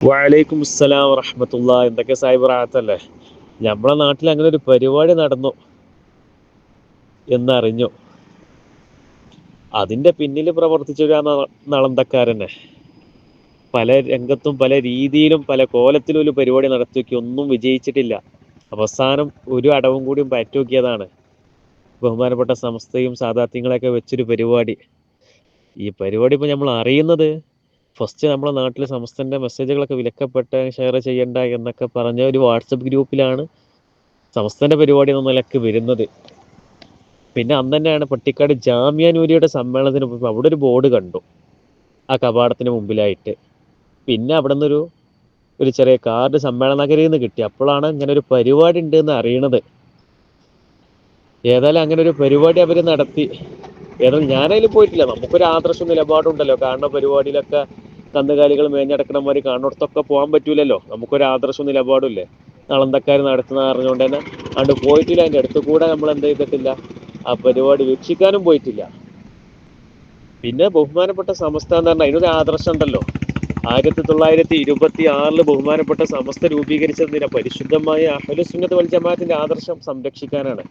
വലൈക്കും അസ്സലാം വറഹമത്തുള്ള എന്തൊക്കെ സാഹിബ് റാത്തല്ലേ നമ്മളെ നാട്ടിൽ അങ്ങനെ ഒരു പരിപാടി നടന്നു എന്നറിഞ്ഞു. അതിന്റെ പിന്നിൽ പ്രവർത്തിച്ചൊരു നളന്തക്കാരനെ പല രംഗത്തും പല രീതിയിലും പല കോലത്തിലും ഒരു പരിപാടി നടത്തി നോക്കി ഒന്നും വിജയിച്ചിട്ടില്ല. അവസാനം ഒരു അടവും കൂടിയും പയറ്റി നോക്കിയതാണ് ബഹുമാനപ്പെട്ട സംസ്ഥയും സാധാർത്ഥ്യങ്ങളൊക്കെ വെച്ചൊരു പരിപാടി. ഈ പരിപാടി ഇപ്പൊ നമ്മൾ അറിയുന്നത് ഫസ്റ്റ് നമ്മുടെ നാട്ടിലെ സമസ്തന്റെ മെസ്സേജുകളൊക്കെ വിലക്കപ്പെട്ട് ഷെയർ ചെയ്യണ്ട എന്നൊക്കെ പറഞ്ഞ ഒരു വാട്സപ്പ് ഗ്രൂപ്പിലാണ് സമസ്തന്റെ പരിപാടി എന്ന നിലയ്ക്ക് വരുന്നത്. പിന്നെ അന്ന് തന്നെയാണ് പട്ടിക്കാട് ജാമ്യാനൂരിയുടെ സമ്മേളനത്തിന് പോയപ്പോൾ അവിടെ ഒരു ബോർഡ് കണ്ടു. ആ കവാടത്തിന് മുമ്പിലായിട്ട്. പിന്നെ അവിടെ നിന്നൊരു ഒരു ചെറിയ കാർഡ് സമ്മേളന നഗരിയിൽ നിന്ന് കിട്ടി. അപ്പോഴാണ് ഇങ്ങനെ ഒരു പരിപാടി ഉണ്ട് എന്ന് അറിയണത്. ഏതായാലും അങ്ങനെ ഒരു പരിപാടി അവർ നടത്തി. ഏതായാലും ഞാനതിൽ പോയിട്ടില്ല. നമുക്കൊരു ആദർശ നിലപാടുണ്ടല്ലോ. കാരണം പരിപാടിയിലൊക്കെ കന്നുകാലികൾ മേഞ്ഞടക്കണമാതിരി കാണുന്നിടത്തൊക്കെ പോകാൻ പറ്റൂലല്ലോ. നമുക്കൊരു ആദർശ നിലപാടില്ലേ നളന്തക്കാർ നടത്തുന്ന അറിഞ്ഞുകൊണ്ട് തന്നെ അണ്ട് പോയിട്ടില്ല. അതിന്റെ അടുത്ത് കൂടെ നമ്മൾ എന്ത് ചെയ്തിട്ടില്ല? ആ പരിപാടി വീക്ഷിക്കാനും പോയിട്ടില്ല. പിന്നെ ബഹുമാനപ്പെട്ട സമസ്ത എന്ന് പറഞ്ഞാൽ അതിനൊരു ആദർശം ഉണ്ടല്ലോ. ആയിരത്തി തൊള്ളായിരത്തി ഇരുപത്തി ആറിൽ ബഹുമാനപ്പെട്ട സമസ്ത രൂപീകരിച്ചതിന് പരിശുദ്ധമായ അഹലുസുന്നത്ത് വൽ ജമാഅത്തിന്റെ ആദർശം സംരക്ഷിക്കാനാണ്.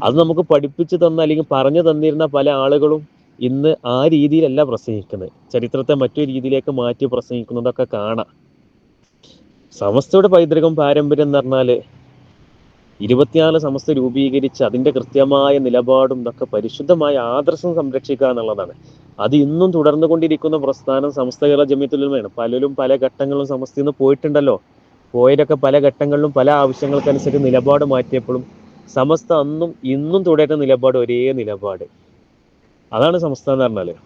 അത് നമുക്ക് പഠിപ്പിച്ചു തന്ന അല്ലെങ്കിൽ പറഞ്ഞു തന്നിരുന്ന പല ആളുകളും ഇന്ന് ആ രീതിയിലല്ല പ്രസംഗിക്കുന്നത്. ചരിത്രത്തെ മറ്റു രീതിയിലേക്ക് മാറ്റി പ്രസംഗിക്കുന്നതൊക്കെ കാണാം. സമസ്തയുടെ പൈതൃകം പാരമ്പര്യം എന്ന് പറഞ്ഞാൽ ഇരുപത്തിനാല് സമസ്ത രൂപീകരിച്ച് അതിന്റെ കൃത്യമായ നിലപാടും ഇതൊക്കെ പരിശുദ്ധമായ ആദർശം സംരക്ഷിക്കുക എന്നുള്ളതാണ്. അത് ഇന്നും തുടർന്നു കൊണ്ടിരിക്കുന്ന പ്രസ്ഥാനം സമസ്ത കേരള ജമിയത്തുലമയാണ് പലരും പല ഘട്ടങ്ങളും സമസ്തയിൽ നിന്ന് പോയിട്ടുണ്ടല്ലോ. പോയതൊക്കെ പല ഘട്ടങ്ങളിലും പല ആവശ്യങ്ങൾക്കനുസരിച്ച് നിലപാട് മാറ്റിയപ്പോഴും സമസ്ത അന്നും ഇന്നും തുടരുന്ന നിലപാട് ഒരേ നിലപാട്. അതാണ് സംസ്ഥാനം എന്ന് പറഞ്ഞാൽ.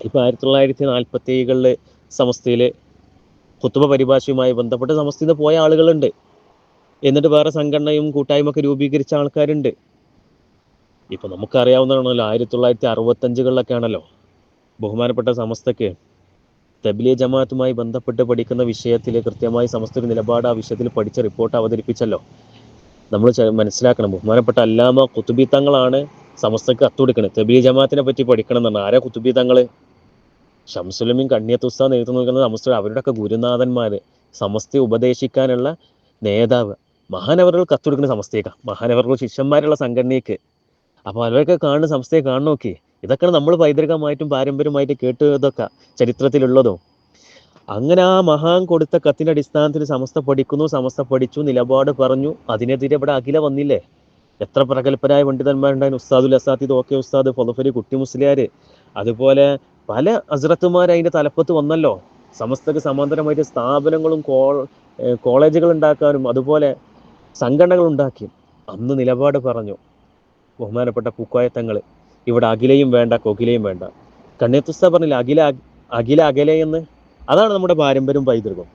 ഇപ്പൊ ആയിരത്തി തൊള്ളായിരത്തി നാൽപ്പത്തി ഏഴുകളിൽ സമസ്തയിൽ കുത്തുബ പരിഭാഷയുമായി ബന്ധപ്പെട്ട് സമസ്തയിൽ പോയ ആളുകളുണ്ട്. എന്നിട്ട് വേറെ സംഘടനയും കൂട്ടായ്മ ഒക്കെ രൂപീകരിച്ച ആൾക്കാരുണ്ട്. ഇപ്പൊ നമുക്കറിയാവുന്നതാണല്ലോ ആയിരത്തി തൊള്ളായിരത്തി അറുപത്തി അഞ്ചുകളിലൊക്കെ ആണല്ലോ ബഹുമാനപ്പെട്ട സമസ്തക്ക് തബ്ലിയ ജമാഅത്തുമായി ബന്ധപ്പെട്ട് പഠിക്കുന്ന വിഷയത്തിൽ കൃത്യമായി സമസ്ത ഒരു നിലപാട് ആ വിഷയത്തിൽ പഠിച്ച റിപ്പോർട്ട് അവതരിപ്പിച്ചല്ലോ. നമ്മൾ മനസ്സിലാക്കണം. ബഹുമാനപ്പെട്ട അല്ലാമ കുത്തുബി തങ്ങളാണ് സമസ്തക്ക് കത്തുകൊടുക്കുന്നത് തബീ ജമാഅത്തിനെ പറ്റി പഠിക്കണം എന്നാണ് ആരാ കുത്തുബി തങ്ങൾ? ഷംസുലമീൻ കണ്ണിയത്തുസ്ത നേതൃത്വം നൽകുന്ന സമസ്ത അവരുടെയൊക്കെ ഗുരുനാഥന്മാർ സമസ്തയെ ഉപദേശിക്കാനുള്ള നേതാവ്. മഹാനവറുകൾ കത്തുകൊടുക്കുന്ന സമസ്തയേക്കാം. മഹാനവറുകൾ ശിഷ്യന്മാരുള്ള സംഘടനയ്ക്ക്. അപ്പോൾ അവരൊക്കെ കാണുന്ന സംസ്ഥയെ കാണു നോക്കി. ഇതൊക്കെയാണ് നമ്മൾ പൈതൃകമായിട്ടും പാരമ്പര്യമായിട്ട് കേട്ടതൊക്കെ ചരിത്രത്തിലുള്ളതും. അങ്ങനെ ആ മഹാൻ കൊടുത്ത കത്തിന്റെ അടിസ്ഥാനത്തിൽ സമസ്ത പഠിക്കുന്നു സമസ്ത പഠിച്ചു നിലപാട് പറഞ്ഞു. അതിനെതിരെ ഇവിടെ അഖില വന്നില്ലേ? എത്ര പ്രഗത്ഭരായ പണ്ഡിതന്മാരുണ്ടായിരുന്നു? ഉസ്താദുൽ അസാത്തിദ് ഓക്കെ ഉസ്താദ് ഫൊലഫലി കുട്ടി മുസ്ലിയാർ അതുപോലെ പല അസ്രത്തുമാർ അതിന്റെ തലപ്പത്ത് വന്നല്ലോ. സമസ്തക്ക് സമാന്തരമായിട്ട് സ്ഥാപനങ്ങളും കോളേജുകൾ ഉണ്ടാക്കാനും അതുപോലെ സംഘടനകൾ ഉണ്ടാക്കി. അന്ന് നിലപാട് പറഞ്ഞു. ബഹുമാനപ്പെട്ട പൂക്കോയത്തങ്ങൾ ഇവിടെ അഖിലയും വേണ്ട കൊകിലയും വേണ്ട. കണ്ണിയത്തുസ്ത പറഞ്ഞില്ല അഖില അഖില അകലെ എന്ന്? അതാണ് നമ്മുടെ പാരമ്പര്യം പൈതൃകം.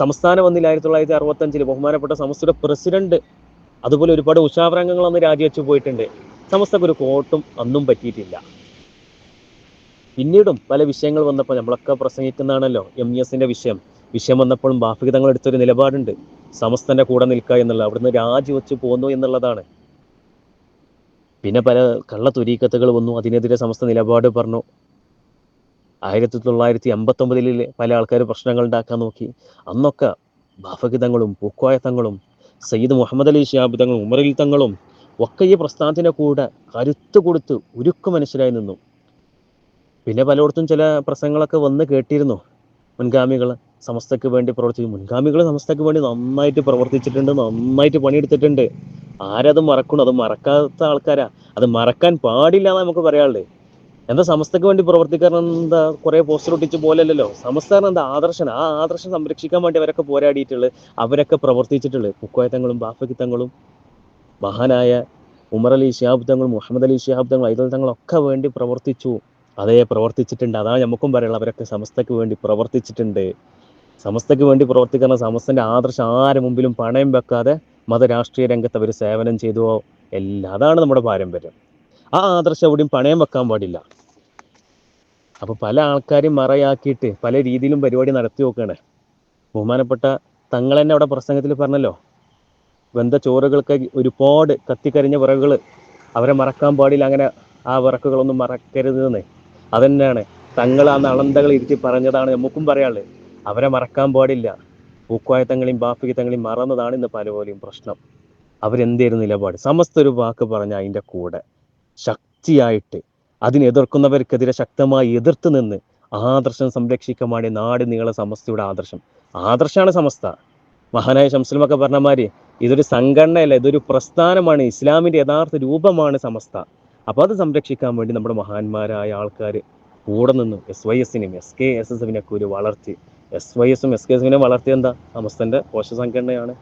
സംസ്ഥാനം വന്നില്ല ആയിരത്തി തൊള്ളായിരത്തി അറുപത്തി അഞ്ചിൽ ബഹുമാനപ്പെട്ട സമസ്തയുടെ പ്രസിഡന്റ് അതുപോലെ ഒരുപാട് ഉഷാവരംഗങ്ങൾ അന്ന് രാജിവെച്ചു പോയിട്ടുണ്ട്. സമസ്തക്ക് ഒരു കോട്ടും അന്നും പറ്റിയിട്ടില്ല. പിന്നീടും പല വിഷയങ്ങൾ വന്നപ്പോൾ നമ്മളൊക്കെ പ്രസംഗിക്കുന്നതാണല്ലോ എം ഇ എസിന്റെ വിഷയം. വിഷയം വന്നപ്പോഴും ബാഫികതങ്ങൾ എടുത്തൊരു നിലപാടുണ്ട്. സമസ്തന്റെ കൂടെ നിൽക്കുക എന്നുള്ള അവിടുന്ന് രാജിവെച്ച് പോന്നു എന്നുള്ളതാണ്. പിന്നെ പല കള്ള തുരീക്കത്തുകൾ വന്നു അതിനെതിരെ സമസ്ത നിലപാട് പറഞ്ഞു. ആയിരത്തി തൊള്ളായിരത്തി അമ്പത്തൊമ്പതിൽ പല ആൾക്കാർ പ്രശ്നങ്ങൾ ഉണ്ടാക്കാൻ നോക്കി. അന്നൊക്കെ ബാഫകിതങ്ങളും പൂക്കോയ തങ്ങളും സയ്യിദ് മുഹമ്മദ് അലി ഷിയാബ് തങ്ങളും ഉമറിൽ തങ്ങളും ഒക്കെ ഈ പ്രസ്ഥാനത്തിന്റെ കൂടെ കരുത്ത് കൊടുത്ത് ഉരുക്ക് മനുഷ്യരായി നിന്നു. പിന്നെ പലയിടത്തും ചില പ്രസംഗങ്ങളൊക്കെ വന്ന് കേട്ടിരുന്നു. മുൻഗാമികൾ സമസ്തയ്ക്ക് വേണ്ടി പ്രവർത്തിച്ചു മുൻഗാമികൾ സമസ്തയ്ക്ക് വേണ്ടി നന്നായിട്ട് പ്രവർത്തിച്ചിട്ടുണ്ട് നന്നായിട്ട് പണിയെടുത്തിട്ടുണ്ട്. ആരത് മറക്കണോ അത് മറക്കാത്ത ആൾക്കാരാ. അത് മറക്കാൻ പാടില്ല എന്ന് നമുക്ക് പറയാനുള്ളത് എന്താ സമസ്തക്ക് വേണ്ടി പ്രവർത്തിക്കാൻ എന്താ കുറെ പോസ്റ്റർ ഒട്ടിച്ച് പോലല്ലോ സമസ്ത എന്താ ആദർശന? ആ ആദർശം സംരക്ഷിക്കാൻ വേണ്ടി അവരൊക്കെ പോരാടിയിട്ടുള്ളത് അവരൊക്കെ പ്രവർത്തിച്ചിട്ടുള്ളത് കുക്കോയത്തങ്ങളും ബാഫക്കിത്തങ്ങളും മഹാനായ ഉമർ അലി ഷിഹാബ് തങ്ങളും മുഹമ്മദ് അലി ഷിഹാബ് തങ്ങളും ഐദൽ വേണ്ടി പ്രവർത്തിച്ചു. അതേ പ്രവർത്തിച്ചിട്ടുണ്ട്. അതാണ് നമുക്കും പറയുള്ളത് അവരൊക്കെ സമസ്തക്ക് വേണ്ടി പ്രവർത്തിച്ചിട്ടുണ്ട്. സമസ്തക്ക് വേണ്ടി പ്രവർത്തിക്കുന്ന സമസ്തന്റെ ആദർശം ആരും മുമ്പിലും പണയം വെക്കാതെ മതരാഷ്ട്രീയ രംഗത്ത് അവർ സേവനം ചെയ്തുവോ എല്ലാം അതാണ് നമ്മുടെ പാരമ്പര്യം. ആ ആദർശം എവിടെയും പണയം വെക്കാൻ പാടില്ല. അപ്പൊ പല ആൾക്കാരും മറയാക്കിയിട്ട് പല രീതിയിലും പരിപാടി നടത്തി നോക്കുകയാണ് ബഹുമാനപ്പെട്ട തങ്ങൾ തന്നെ അവിടെ പ്രസംഗത്തിൽ പറഞ്ഞല്ലോ വെന്ത ചോറുകൾക്ക് ഒരുപാട് കത്തിക്കരിഞ്ഞ വിറകുകൾ അവരെ മറക്കാൻ പാടില്ല അങ്ങനെ ആ വിറക്കുകളൊന്നും മറക്കരുതെന്ന്. അതന്നെയാണ് തങ്ങൾ ആ നളന്തകൾ ഇരുത്തി പറഞ്ഞതാണ് നമുക്കും പറയാനുള്ളത്. അവരെ മറക്കാൻ പാടില്ല. പൂക്കോയത്തങ്ങളെയും ബാപ്പിക്കത്തങ്ങളെയും മറന്നതാണ് ഇന്ന് പലപോലെയും പ്രശ്നം. അവരെന്തായിരുന്നു നിലപാട്? സമസ്ത ഒരു വാക്ക് പറഞ്ഞ അതിന്റെ കൂടെ. ശക്തിയായിട്ട് അതിനെ എതിർക്കുന്നവർക്കെതിരെ ശക്തമായി എതിർത്ത് നിന്ന് ആദർശം സംരക്ഷിക്കാൻ വേണ്ടി നാട് നീള സമസ്തയുടെ ആദർശം. ആദർശമാണ് സമസ്ത. മഹാനായ ശംസുലമൊക്കെ പറഞ്ഞ മാതിരി ഇതൊരു സംഘടനയല്ല ഇതൊരു പ്രസ്ഥാനമാണ് ഇസ്ലാമിന്റെ യഥാർത്ഥ രൂപമാണ് സമസ്ത. അപ്പോൾ അത് സംരക്ഷിക്കാൻ വേണ്ടി നമ്മുടെ മഹാന്മാരായ ആൾക്കാർ കൂടെ നിന്ന് എസ് വൈ എസിനെയും എസ് കെ എസ് എസ് എഫിനൊക്കെ ഒരു വളർത്തി എസ് വൈ എസും എസ് കെ എസ് എഫിനെ വളർത്തി എന്താ? സമസ്തന്റെ പോഷ സംഘടനയാണ്.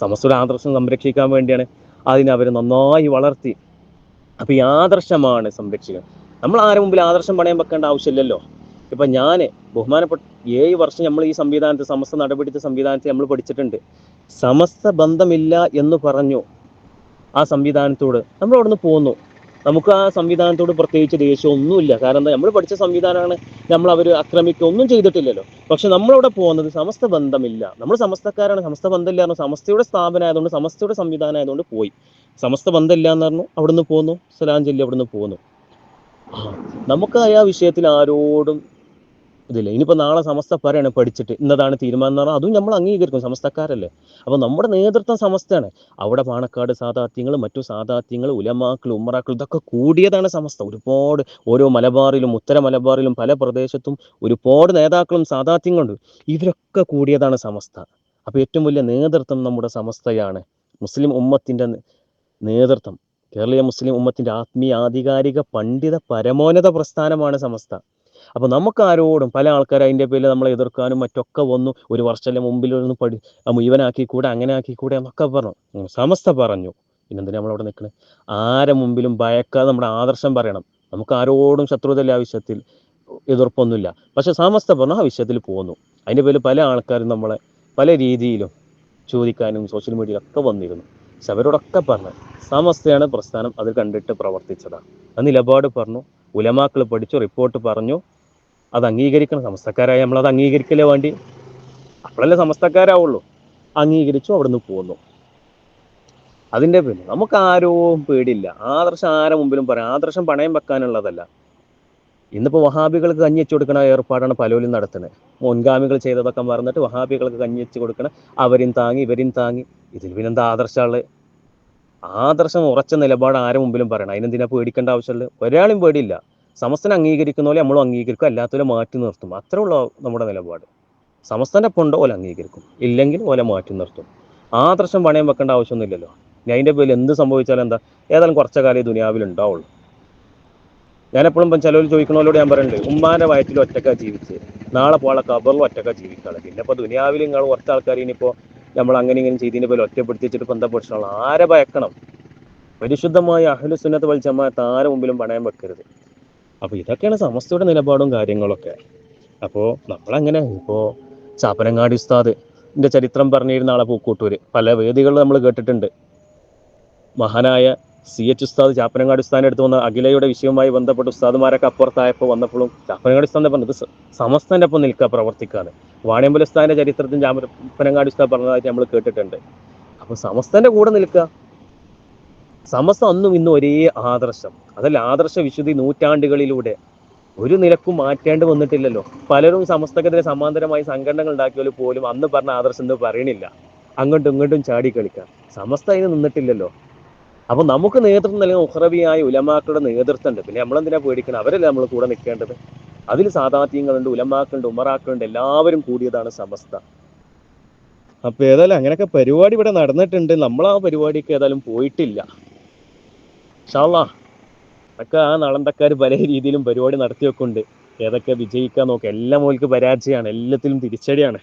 സമസ്തയുടെ ആദർശം സംരക്ഷിക്കാൻ വേണ്ടിയാണ് അതിനെ അവർ നന്നായി വളർത്തി അപ്പോൾ ഈ ആദർശമാണ് സംരക്ഷിക്കുക. നമ്മൾ ആരെ മുമ്പിൽ ആദർശം പണയം വെക്കേണ്ട ആവശ്യമില്ലല്ലോ. ഇപ്പം ഞാൻ ബഹുമാനപ്പെട്ട ഏഴ് വർഷം നമ്മൾ ഈ സംവിധാനത്തെ സമസ്ത നടപടിത്തെ സംവിധാനത്തെ നമ്മൾ പഠിച്ചിട്ടുണ്ട്. സമസ്ത ബന്ധമില്ല എന്ന് പറഞ്ഞു ആ സംവിധാനത്തോട് നമ്മൾ അവിടെ നിന്ന് പോന്നു. നമുക്ക് ആ സംവിധാനത്തോട് പ്രത്യേകിച്ച് ദേഷ്യം ഒന്നുമില്ല കാരണം എന്താ? നമ്മൾ പഠിച്ച സംവിധാനമാണ് നമ്മൾ അവർ ആക്രമിക്കുക ഒന്നും ചെയ്തിട്ടില്ലല്ലോ. പക്ഷെ നമ്മളവിടെ പോകുന്നത് സമസ്ത ബന്ധമില്ല. നമ്മൾ സമസ്തക്കാരാണ്. സമസ്ത ബന്ധമില്ല സമസ്തയുടെ സ്ഥാപനം ആയതുകൊണ്ട് സമസ്തയുടെ സംവിധാനം ആയതുകൊണ്ട് പോയി. സമസ്ത ബന്ധമില്ല എന്ന് പറഞ്ഞു അവിടുന്ന് പോന്നു. സലാം ചൊല്ലി അവിടുന്ന് പോന്നു. നമുക്ക് ആ വിഷയത്തിൽ ആരോടും ഇതില്ല. ഇനിയിപ്പോൾ നാളെ സമസ്ത പറയാണ് പഠിച്ചിട്ട്. ഇന്നതാണ് തീരുമാനം എന്ന് പറഞ്ഞാൽ അതും നമ്മൾ അംഗീകരിക്കും. സമസ്തക്കാരല്ലേ. അപ്പോൾ നമ്മുടെ നേതൃത്വം സമസ്തയാണ്. അവിടെ പാണക്കാട് സാധാർത്ഥ്യങ്ങൾ മറ്റു സാധാർത്ഥ്യങ്ങൾ ഉലമാക്കൾ ഉമ്മറാക്കൾ ഇതൊക്കെ കൂടിയതാണ് സമസ്ത. ഒരുപാട് ഓരോ മലബാറിലും ഉത്തര മലബാറിലും പല പ്രദേശത്തും ഒരുപാട് നേതാക്കളും സാധാർത്ഥ്യങ്ങളുണ്ട് ഇവരൊക്കെ കൂടിയതാണ് സമസ്ത. അപ്പോൾ ഏറ്റവും വലിയ നേതൃത്വം നമ്മുടെ സമസ്തയാണ്. മുസ്ലിം ഉമ്മത്തിന്റെ നേതൃത്വം. കേരളീയ മുസ്ലിം ഉമ്മത്തിന്റെ ആത്മീയ ആധികാരിക പണ്ഡിത പരമോന്നത പ്രസ്ഥാനമാണ് സമസ്ത. അപ്പോൾ നമുക്കാരോടും പല ആൾക്കാർ അതിന്റെ പേരിൽ നമ്മളെ എതിർക്കാനും മറ്റൊക്കെ വന്നു. ഒരു വർഷം മുമ്പിൽ ഒന്ന് പഠി ആ മുഴുവനാക്കി കൂടെ അങ്ങനെ ആക്കിക്കൂടെ കൂടെ എന്നൊക്കെ പറഞ്ഞു. സമസ്ത പറഞ്ഞു. പിന്നെന്തിനാ നമ്മളവിടെ നിൽക്കണേ? ആരെ മുമ്പിലും ഭയക്കാതെ നമ്മുടെ ആദർശം പറയണം. നമുക്ക് ആരോടും ശത്രുതയില്ല ആവശ്യത്തിൽ എതിർപ്പൊന്നുമില്ല. പക്ഷെ സമസ്ത പറഞ്ഞു ആ വിഷയത്തിൽ പോന്നു. അതിന്റെ പേരിൽ പല ആൾക്കാരും നമ്മളെ പല രീതിയിലും ചോദിക്കാനും സോഷ്യൽ മീഡിയയിലൊക്കെ വന്നിരുന്നു. പക്ഷെ അവരോടൊക്കെ പറഞ്ഞു സമസ്തയാണ് പ്രസ്ഥാനം അത് കണ്ടിട്ട് പ്രവർത്തിച്ചതാണ് ആ നിലപാട് പറഞ്ഞു ഉലമാക്കൾ പഠിച്ചു റിപ്പോർട്ട് പറഞ്ഞു. അത് അംഗീകരിക്കണം. സമസ്തക്കാരായ നമ്മളത് അംഗീകരിക്കലേ വേണ്ടി? അപ്പോഴല്ലേ സമസ്തക്കാരാവുള്ളൂ. അംഗീകരിച്ചു അവിടുന്ന് പോന്നു. അതിന്റെ പിന്നെ നമുക്ക് ആരോ പേടിയില്ല. ആദർശം ആരെ മുമ്പിലും പറയാം. ആദർശം പണയം വെക്കാനുള്ളതല്ല. ഇന്നിപ്പോൾ വഹാബികൾക്ക് കഞ്ഞി വെച്ച് കൊടുക്കണ ഏർപ്പാടാണ് പലരും നടത്തുന്നത്. മുൻഗാമികൾ ചെയ്തതൊക്കെ മറന്നിട്ട് വഹാബികൾക്ക് കഞ്ഞി വെച്ച് കൊടുക്കണം അവരും താങ്ങി ഇവരും താങ്ങി. ഇതിൽ പിന്നെന്താ ആദർശമുള്ളത്? ആദർശം ഉറച്ച നിലപാട് ആരെ മുമ്പിലും പറയണം. അതിനെന്തിനാ പേടിക്കേണ്ട ആവശ്യമുള്ളത്? ഒരാളും പേടിയില്ല. സമസ്തനെ അംഗീകരിക്കുന്ന പോലെ നമ്മളും അംഗീകരിക്കും. അല്ലാത്തവരെ മാറ്റി നിർത്തും. അത്രേ ഉള്ളൂ നമ്മുടെ നിലപാട്. സമസ്തന്റെ ഒപ്പം ഓല അംഗീകരിക്കും. ഇല്ലെങ്കിൽ ഓലെ മാറ്റി നിർത്തും. ആദർശം പണയം വെക്കേണ്ട ആവശ്യമൊന്നുമില്ലല്ലോ. ഞാൻ അതിന്റെ പേരിൽ എന്ത് സംഭവിച്ചാലും എന്താ? ഏതായാലും കുറച്ച കാലം ദുനിയാവിൽ ഉണ്ടാവുള്ളൂ. ഞാനെപ്പോഴും ഇപ്പം ചിലവർ ചോദിക്കണോലോട് ഞാൻ പറയുന്നുണ്ട് ഉമ്മാന്റെ വയറ്റിൽ ഒറ്റക്കാ ജീവിച്ച്. നാളെ പോളെ കബറിൽ ഒറ്റക്കാ ജീവിക്കാളെ പിന്നെ ഇപ്പോൾ ദുനിയാവിൽ നിങ്ങൾ കുറച്ച് ആൾക്കാർ ഇനിയിപ്പോൾ നമ്മൾ അങ്ങനെ ഇങ്ങനെ ചെയ്തതിനെ പോലെ ഒറ്റപ്പെടുത്തി വെച്ചിട്ട് ഇപ്പം എന്താ ആരെ ഭയക്കണം? പരിശുദ്ധമായ അഹ്ലു സുന്നത്ത് വൽ ജമാഅത്ത് ആരെ മുമ്പിലും പണയം വെക്കരുത്. അപ്പോൾ ഇതൊക്കെയാണ് സമസ്തയുടെ നിലപാടും കാര്യങ്ങളൊക്കെ. അപ്പോൾ നമ്മളങ്ങനെ? ഇപ്പോൾ ചാപ്പനങ്ങാടി ഉസ്താദ് ചരിത്രം പറഞ്ഞിരുന്ന ആളെ പൂക്കൂട്ടൂര്. പല വേദികളിൽ നമ്മൾ കേട്ടിട്ടുണ്ട്. മഹാനായ സി എച്ച് ഉസ്താദ് ചാപ്പനങ്ങാട് ഉസ്താദിന്റെ അടുത്ത് വന്ന അഖിലയുടെ വിഷയവുമായി ബന്ധപ്പെട്ട് ഉസ്താദുമാരൊക്കെ അപ്പുറത്തായപ്പോൾ വന്നപ്പോഴും ചാപ്പനങ്ങാട് ഉസ്താദിനെ പറഞ്ഞത് സമസ്തന്റെ ഒപ്പം നിൽക്കുക പ്രവർത്തിക്കാതെ വാണിയമ്പല ഉസ്താദിന്റെ ചരിത്രത്തിൽ ചാപ്പനങ്ങാട് ഉസ്താദ് പറഞ്ഞതായിട്ട് നമ്മൾ കേട്ടിട്ടുണ്ട്. അപ്പോൾ സമസ്തന്റെ കൂടെ നിൽക്കുക സമസ്ത അന്നും ഇന്നും ഒരേ ആദർശം. അതല്ല ആദർശ വിശുദ്ധി നൂറ്റാണ്ടുകളിലൂടെ ഒരു നിലക്കും മാറ്റേണ്ടി വന്നിട്ടില്ലല്ലോ. പലരും സമസ്തക്കെതിരെ സമാന്തരമായി സംഘടനകൾ ഉണ്ടാക്കിയാൽ പോലും അന്ന് പറഞ്ഞ ആദർശം എന്ന് പറയണില്ല. അങ്ങോട്ടും ഇങ്ങോട്ടും ചാടി കളിക്കാം. സമസ്ത അതിന് നിന്നിട്ടില്ലല്ലോ. അപ്പൊ നമുക്ക് നേതൃത്വം നൽകുന്ന ഉഹ്റബിയായ ഉലമാക്കളുടെ നേതൃത്വം ഉണ്ട് പിന്നെ നമ്മളെന്തിനാ പേടിക്കണം? അവരല്ലേ നമ്മൾ കൂടെ നിൽക്കേണ്ടത്. അതിൽ സാധാത്യങ്ങളുണ്ട് ഉലമാക്കളുണ്ട് ഉമറാക്കളുണ്ട്. എല്ലാവരും കൂടിയതാണ് സമസ്ത. അപ്പൊ ഏതായാലും അങ്ങനെയൊക്കെ പരിപാടി ഇവിടെ നടന്നിട്ടുണ്ട്. നമ്മൾ ആ പരിപാടിക്ക് ഏതായാലും പോയിട്ടില്ല. ഷാള്ളാ ഒക്കെ ആ നളന്തക്കാർ പല രീതിയിലും പരിപാടി നടത്തി വെക്കുന്നുണ്ട് ഏതൊക്കെ വിജയിക്കാൻ നോക്കുക എല്ലാം ഓൽക്ക് പരാജയമാണ് എല്ലാത്തിലും തിരിച്ചടിയാണ്.